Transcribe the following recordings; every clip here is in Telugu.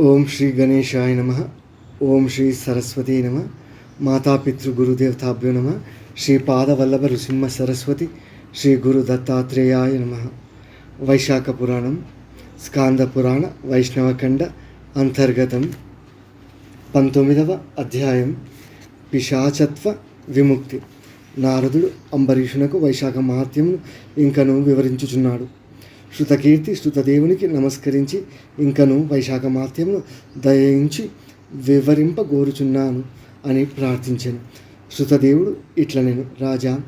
ఓం శ్రీ గణేశాయ నమ. ఓం శ్రీ సరస్వతి నమ. మాతాపితృ గురుదేవతాభ్యో నమ. శ్రీ పాదవల్లభ నృసింహ సరస్వతి శ్రీ గురు దత్తాత్రేయాయ నమ. వైశాఖ పురాణం స్కాంద పురాణ వైష్ణవఖండ అంతర్గతం పంతొమ్మిదవ అధ్యాయం పిశాచత్వ విముక్తి. నారదుడు అంబరీషునకు వైశాఖ మహాత్యమును ఇంకను వివరించుచున్నాడు. శృతకీర్తి శృతదేవునికి నమస్కరించి ఇంకను వైశాఖ మహాత్యమును దయించి వివరింపగోరుచున్నాను అని ప్రార్థించాను. శృతదేవుడు ఇట్ల నేను రాజా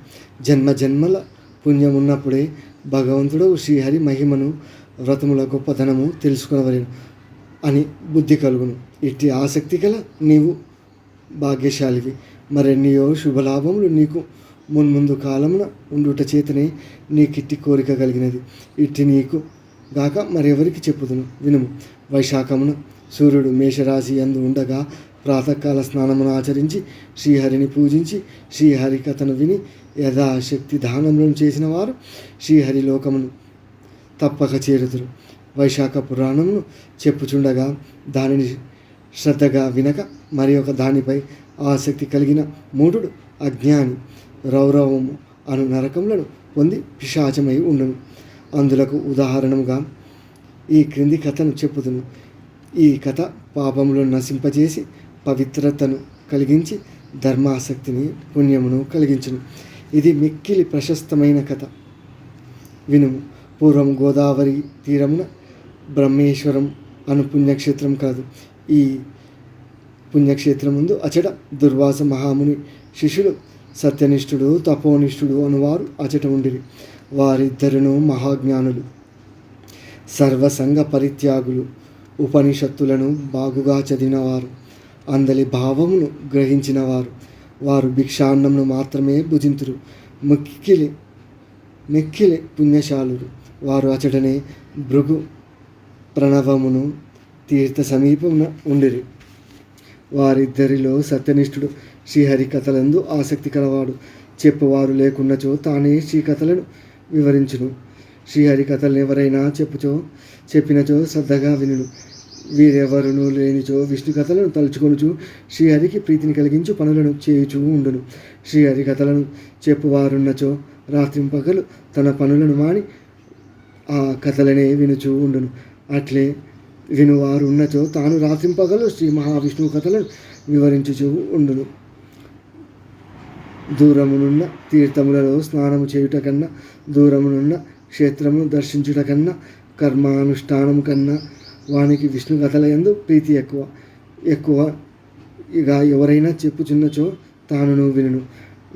జన్మ జన్మల పుణ్యమున్నప్పుడే భగవంతుడు శ్రీహరి మహిమను వ్రతముల గొప్పతనము తెలుసుకునవలేను అని బుద్ధి కలుగును. ఇట్టి ఆసక్తి గల నీవు భాగ్యశాలివి. మరెన్నియో శుభలాభములు నీకు మున్ముందు కాలమున ఉండుట చేతనే నీకిట్టి కోరిక కలిగినది. ఇట్టి నీకు గాక మరెవరికి చెప్పుదును? వినుము. వైశాఖమున సూర్యుడు మేషరాశి అందు ఉండగా ప్రాతకాల స్నానమును ఆచరించి శ్రీహరిని పూజించి శ్రీహరి కథను విని యథాశక్తి దానములను చేసిన వారు శ్రీహరి లోకమును తప్పక చేరుదురు. వైశాఖ పురాణమును చెప్పుచుండగా దానిని శ్రద్ధగా వినక మరి ఒక దానిపై ఆసక్తి కలిగిన మూఢుడు అజ్ఞాని రౌరవము అను నరకములను పొంది పిశాచమై ఉండును. అందులకు ఉదాహరణముగా ఈ క్రింది కథను చెప్పుదును. ఈ కథ పాపములను నశింపజేసి పవిత్రతను కలిగించి ధర్మాసక్తిని పుణ్యమును కలిగించును. ఇది మిక్కిలి ప్రశస్తమైన కథ. వినుము. పూర్వం గోదావరి తీరమున బ్రహ్మేశ్వరం అను పుణ్యక్షేత్రం కాదు ఈ పుణ్యక్షేత్రం ముందు అచట దుర్వాస మహాముని శిష్యుడు సత్యనిష్ఠుడు తపోనిష్ఠుడు అనువారు అచట ఉండిరి వారిద్దరును మహాజ్ఞానులు. సర్వసంగ పరిత్యాగులు. ఉపనిషత్తులను బాగుగా చదివినవారు. అందలి భావమును గ్రహించినవారు. వారు భిక్షాన్నమును మాత్రమే భుజింతురు. మిక్కిలి మిక్కిలి పుణ్యశాలురు. వారు అచటనే భృగు ప్రణవమును తీర్థ సమీపమున ఉండిరి. వారిద్దరిలో సత్యనిష్ఠుడు. శ్రీహరి కథలందు ఆసక్తి కలవాడు. చెప్పువారు లేకున్నచో తానే శ్రీ కథలను వివరించును. శ్రీహరి కథలను ఎవరైనా చెప్పుచో చెప్పినచో శ్రద్ధగా వినును. వీరెవరునూ లేనిచో విష్ణు కథలను తలుచుకొనుచు శ్రీహరికి ప్రీతిని కలిగించు పనులను చేయుచూ ఉండును. శ్రీహరి కథలను చెప్పువారున్నచో రాత్రింపగలు తన పనులను మాని ఆ కథలనే వినుచూ ఉండును. అట్లే వినువారు ఉన్నచో తాను రాసింపగలు శ్రీ మహావిష్ణువు కథలను వివరించుచూ ఉండును. దూరమునున్న తీర్థములలో స్నానము చేయుట కన్నా దూరమునున్న క్షేత్రమును దర్శించుట కన్నా కర్మానుష్ఠానం కన్నా వానికి విష్ణు కథల ఎందు ప్రీతి ఎక్కువ. ఎక్కువ ఇక ఎవరైనా చెప్పుచున్నచో తానును వినును.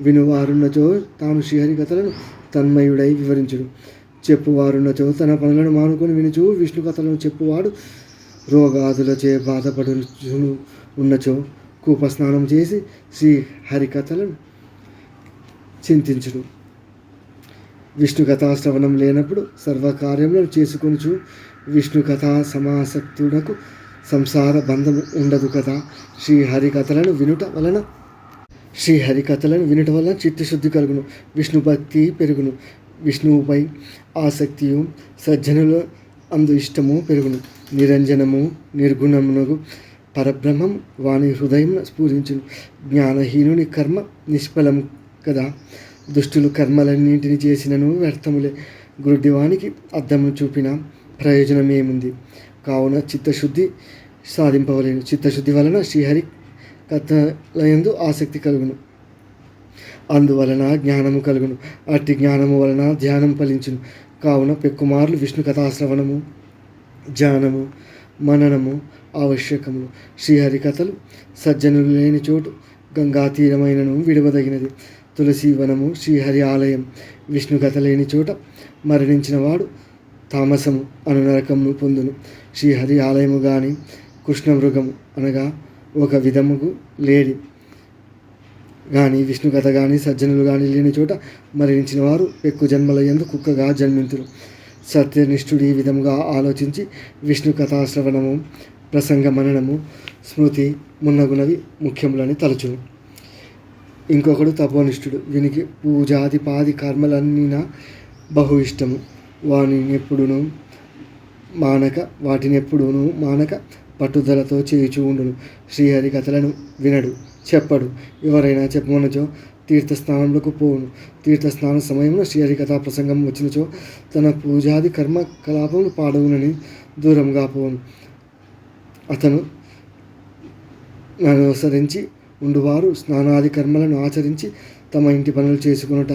వినువారున్నచో తాను శ్రీహరి కథలను తన్మయుడై వివరించుడు చెప్పువారున్నచో తన పనులను మానుకొని వినుచు విష్ణు కథలను చెప్పువాడు రోగాదులచే బాధపడుచును ఉన్నచో కూపస్నానం చేసి శ్రీ హరికథలను చింతించును. విష్ణు కథాశ్రవణం లేనప్పుడు సర్వకార్యములను చేసుకొనుచు విష్ణు కథా సమాసక్తుడకు సంసార బంధం ఉండదు కదా? శ్రీ హరికథలను వినుట వలన శ్రీ హరికథలను వినుట వలన చిత్తశుద్ధి కలుగును విష్ణు భక్తి పెరుగును. విష్ణువుపై ఆసక్తియు సజ్జనుల అందు ఇష్టము పెరుగును. నిరంజనము నిర్గుణమునకు పరబ్రహ్మం వాని హృదయం స్ఫూరించును. జ్ఞానహీనుని కర్మ నిష్ఫలం కదా. దుష్టులు కర్మలన్నింటిని చేసినను వ్యర్థములే. గురుడివానికి అర్థము చూపిన ప్రయోజనమేముంది? కావున చిత్తశుద్ధి సాధింపవలేను. చిత్తశుద్ధి వలన శ్రీహరి కథలయందు ఆసక్తి కలుగును. అందువలన జ్ఞానము కలుగును. అట్టి జ్ఞానము వలన ధ్యానం ఫలించును. కావున పెక్కుమార్లు విష్ణు కథాశ్రవణము ధ్యానము మననము ఆవశ్యకము. శ్రీహరి కథలు సజ్జనులు లేని చోటు గంగా తీరమైనను విడవదగినది. తులసి వనము శ్రీహరి ఆలయం. విష్ణు కథ లేని చోట మరణించిన వాడు తామసము అను నరకమును పొందును. శ్రీహరి ఆలయము కానీ కృష్ణమృగము అనగా ఒక విధముకు లేడి. కానీ విష్ణు కథ కానీ సజ్జనులు కానీ లేని చోట మరణించిన వారు ఎక్కువ జన్మల ఎందు కుక్కగా జన్మింతురు. సత్యనిష్ఠుడు ఈ విధముగా ఆలోచించి విష్ణు కథాశ్రవణము ప్రసంగ మననము స్మృతి మున్నగునవి ముఖ్యములని తలచును. ఇంకొకడు తపోనిష్ఠుడు. వీనికి పూజాదిపాది కర్మలన్నీ బహు ఇష్టము. వాని ఎప్పుడును మానక వాటిని ఎప్పుడూను మానక పట్టుదలతో చేయుచూ ఉండును. శ్రీహరి కథలను వినడు చెప్పడు. ఎవరైనా చెప్పమనచో తీర్థస్నానములకు పోవును. తీర్థస్నాన సమయంలో శ్రీహరి కథా ప్రసంగం వచ్చినచో తన పూజాది కర్మ కలాపములు పాడవునని దూరంగా పోవును. అతను అనుసరించి ఉండువారు స్నానాది కర్మలను ఆచరించి తమ ఇంటి పనులు చేసుకునుట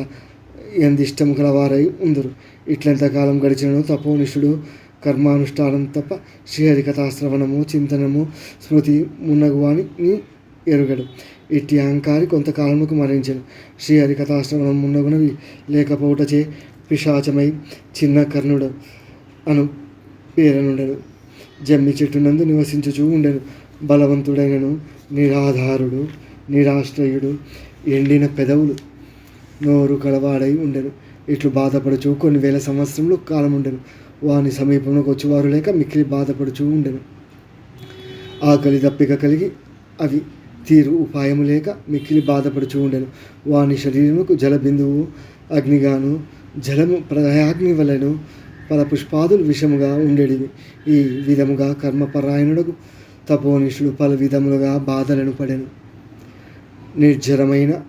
ఎంత ఇష్టం గలవారై ఉందరు. ఇట్లెంతకాలం గడిచినను తపోనిషుడు కర్మానుష్ఠానం తప్ప శ్రీహరికథాశ్రవణము చింతనము స్మృతి మున్నగువాని ఎరుగడు. ఇట్టి అహంకారి కొంతకాలముకు మరణించను. శ్రీహరికథాశ్రవణం మున్నగునవి లేకపోవటచే పిశాచమై చిన్న కర్ణుడు అను పేరనుండెను. జమ్మి చెట్టు నందు నివసించుచూ ఉండెను. బలవంతుడైనను నిరాధారుడు నిరాశ్రయుడు ఎండిన పెదవులు నోరు కలవాడై ఉండెను. ఇట్లు బాధపడుచు కొన్ని వేల సంవత్సరంలో కాలం ఉండెను వాని సమీపంలోకి వచ్చేవారు లేక మిక్కిలి బాధపడుచూ ఉండెను. ఆకలి దప్పిక కలిగి అవి తీరు ఉపాయము లేక మిక్కిలి బాధపడుచూ ఉండెను. వాని శరీరముకు జలబిందువు అగ్నిగాను జలము ప్రయాగ్ని వలెను పుష్పాదులు విషముగా ఉండేటివి ఈ విధముగా కర్మపరాయణుడకు తపోనిషుడు పలు విధములుగా బాధలను పడెను. నిర్జరమైన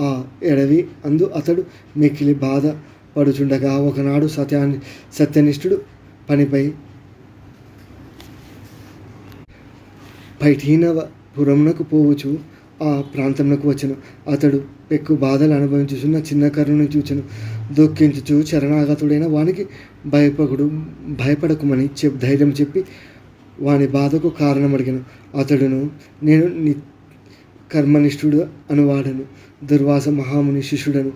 ఆ ఎడవి అందు అతడు మిక్కిలి బాధ పడుచుండగా ఒకనాడు సత్యాన్ని సత్యనిష్ఠుడు పనిపై పైఠీనవపురమునకు పోవచ్చు. ఆ ప్రాంతంలోకి వచ్చను. అతడు పెక్కు బాధలు అనుభవించుచున్న చిన్న కరుణను చూచను. దుఃఖించుచు చరణాగతుడైన వానికి భయపకుడు భయపడకుమని చెప్ ధైర్యం చెప్పి వాని బాధకు కారణం అడిగాను అతడును నేను ని కర్మనిష్ఠుడు అనువాడను. దుర్వాస మహాముని శిష్యుడను.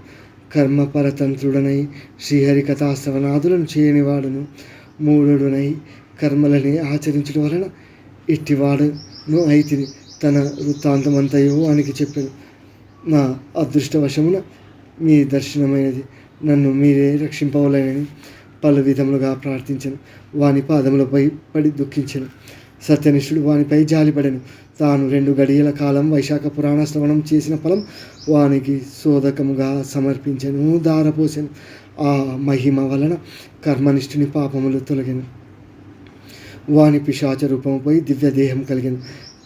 కర్మపరతంత్రుడనై శ్రీహరి కథాశ్రవనాదులను చేయనివాడును. మూఢుడునై కర్మలని ఆచరించడం వలన ఇట్టివాడును అయితిని. తన వృత్తాంతమంతయో వానికి చెప్పాను. నా అదృష్టవశమున మీ దర్శనమైనది. నన్ను మీరే రక్షింపవలేనని పలు విధములుగా ప్రార్థించను. వాని పాదములపై పడి దుఃఖించను. సత్యనిష్ఠుడు వానిపై జాలిపడెను. తాను రెండు గడియల కాలం వైశాఖ పురాణ శ్రవణం చేసిన ఫలం వానికి శోధకముగా సమర్పించను దారపోసెను ఆ మహిమ వలన కర్మనిష్ఠుని పాపములు తొలగిను. వాని పిశాచ రూపముపై దివ్యదేహం కలిగింది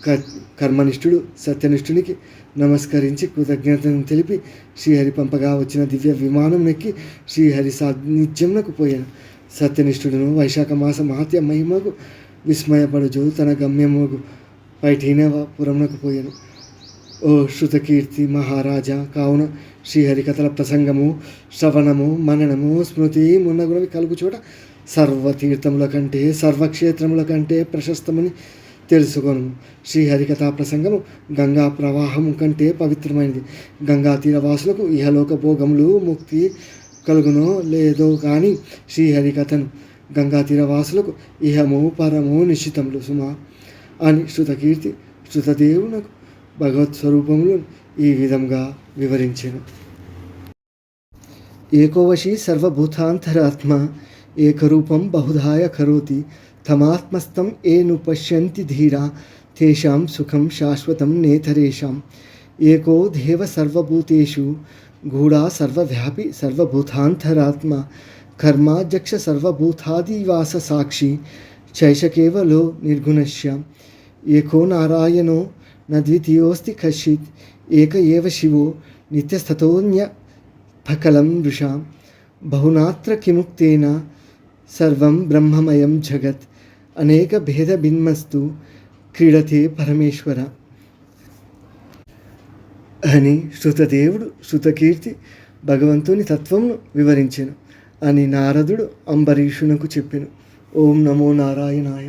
కలిగను. కర్మనిష్ఠుడు సత్యనిష్ఠునికి నమస్కరించి కృతజ్ఞతను తెలిపి శ్రీహరి పంపగా వచ్చిన దివ్య విమానం నెక్కి శ్రీహరి సాన్నిధ్యంలోకి పోయాను. సత్యనిష్ఠుడును వైశాఖ మాస మహత్య మహిమకు విస్మయపడుచు తన గమ్యముకు పైఠీనపురమునకు పోయాను. ఓ శృతకీర్తి మహారాజా కావున శ్రీహరికథల ప్రసంగము శ్రవణము మననము స్మృతి మున్నగునవి కలుగు చోట సర్వతీర్థముల కంటే సర్వక్షేత్రముల కంటే ప్రశస్తమని తెలుసుకోను. శ్రీహరికథా ప్రసంగము గంగా ప్రవాహము కంటే పవిత్రమైనది. గంగా తీరవాసులకు ఇహలోక భోగములు ముక్తి కలుగునో లేదో కానీ శ్రీహరికథను గంగా తీరవాసులకు ఇహము పరము నిశ్చితములు అని శృతకీర్తి శృతదేవునకు భగవత్ స్వరూపంలో ఈ విధంగా వివరించాను. ఏకోవశి సర్వభూతాంతరాత్మ ఏకరూపం బహుధాయ కరోతి తమాత్మస్థం ఏను పశ్యంతి ధీరా తేషాం సుఖం శాశ్వతం నేతరేషాం. ఏకో దేవ సర్వభూతేషు గూఢా సర్వవ్యాపి సర్వభూతాంతరాత్మ కర్మాధ్యక్ష సర్వభూతాదివాస సాక్షి చైషకేవలో నిర్గుణశ్య ఏకో నారాయణో నద్వితీయోస్తి కశ్చిత్ ఏక ఏవ శివో నిత్యస్థతోన్య ఫకలం వృషా బహునాత్ర కిముక్తేన సర్వం బ్రహ్మమయం జగత్ అనేక భేద భిన్మస్తు క్రీడతే పరమేశ్వర అని శృతదేవుడు శృతకీర్తి భగవంతుని తత్వమును వివరించాను అని నారదుడు అంబరీషునకు చెప్పెను ఓం నమో నారాయణాయ.